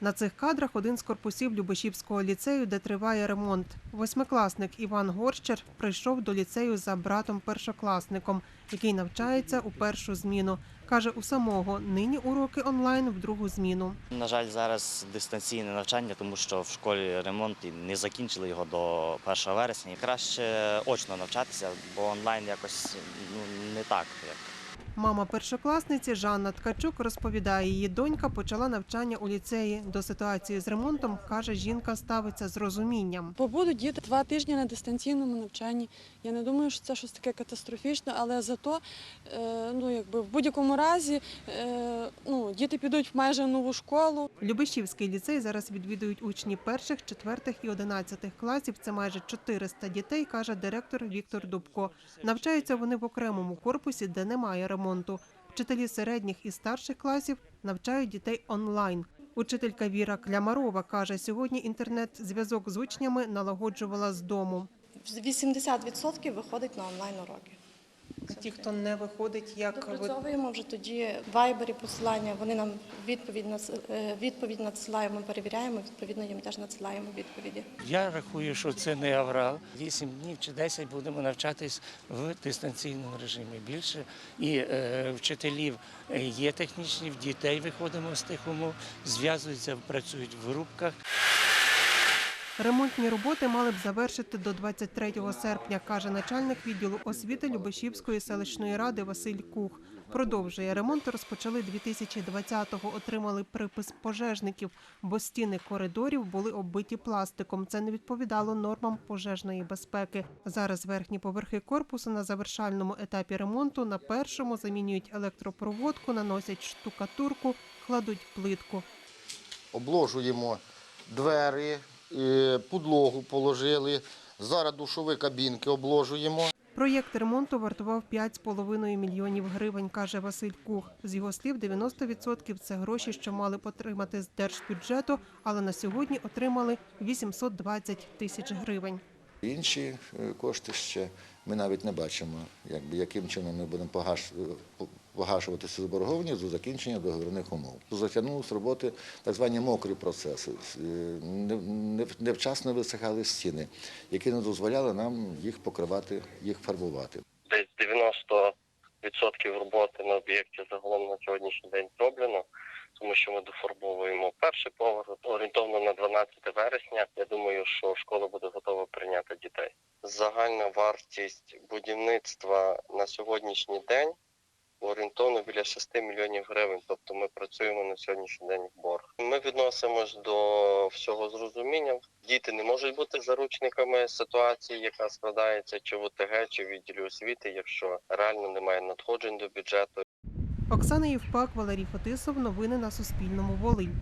На цих кадрах один з корпусів Любешівського ліцею, де триває ремонт. Восьмикласник Іван Горщер прийшов до ліцею за братом першокласником, який навчається у першу зміну. Каже, у самого нині уроки онлайн в другу зміну. На жаль, зараз дистанційне навчання, тому що в школі ремонт і не закінчили його до 1 вересня. Краще очно навчатися, бо онлайн якось ну, не так. Як. Мама першокласниці Жанна Ткачук розповідає, її донька почала навчання у ліцеї. До ситуації з ремонтом каже, жінка ставиться з розумінням. Побудуть діти два тижні на дистанційному навчанні. Я не думаю, що це щось таке катастрофічне, але зато е, ну, якби в будь-якому разі е, ну, діти підуть в майже нову школу. Любешівський ліцей зараз відвідують учні перших, четвертих і одинадцятих класів. Це майже 400 дітей, каже директор Віктор Дубко. Навчаються вони в окремому корпусі, де немає ремонту. Вчителі середніх і старших класів навчають дітей онлайн. Учителька Віра Клямарова каже, сьогодні інтернет-зв'язок з учнями налагоджувала з дому. 80% виходить на онлайн уроки. Ті, хто не виходить, як Допрацьовуємо вже тоді вайбері посилання. Вони нам відповідь нас- е, відповідь надсилають, ми перевіряємо. Відповідно, їм теж надсилаємо відповіді. Я рахую, що це не аврал. Вісім днів чи 10 будемо навчатись в дистанційному режимі. Більше і е, вчителів є технічні, в дітей виходимо з тих умов, зв'язуються, працюють в групках. Ремонтні роботи мали б завершити до 23 серпня, каже начальник відділу освіти Любешівської селищної ради Василь Кух. Продовжує ремонт. Розпочали 2020-го. Отримали припис пожежників, бо стіни коридорів були оббиті пластиком. Це не відповідало нормам пожежної безпеки. Зараз верхні поверхи корпусу на завершальному етапі ремонту. На першому замінюють електропроводку, наносять штукатурку, кладуть плитку. обложуємо двері, підлогу положили. Зараз душові кабінки обложуємо. Проєкт ремонту вартував 5,5 мільйонів гривень, каже Василь Кух. З його слів, 90% – це гроші, що мали б отримати з держбюджету, але на сьогодні отримали 820 тисяч гривень. Інші е, кошти ще ми навіть не бачимо, якби, яким чином ми будемо погаш- по- погашувати цю заборгованість до закінчення договірних умов. Затягнули з роботи так звані мокрі процеси. Е, не- не- Невчасно висихали стіни, які не дозволяли нам їх покривати, їх фарбувати. десь 90% роботи на об'єкті загалом на сьогоднішній день зроблено, тому що ми дофарбовуємо перший поверх орієнтовно на 12 вересня. Я думаю, що школа буде готова прийняти дітей. Загальна вартість будівництва на сьогоднішній день орієнтовно біля 6 мільйонів гривень. Тобто ми працюємо на сьогоднішній день в борг. Ми відносимось до всього з розумінням. Діти не можуть бути заручниками ситуації, яка складається чи в ОТГ, чи в відділі освіти, якщо реально немає надходжень до бюджету. Оксана Євпак, Валерій Фетисов. Новини на Суспільному. Волинь.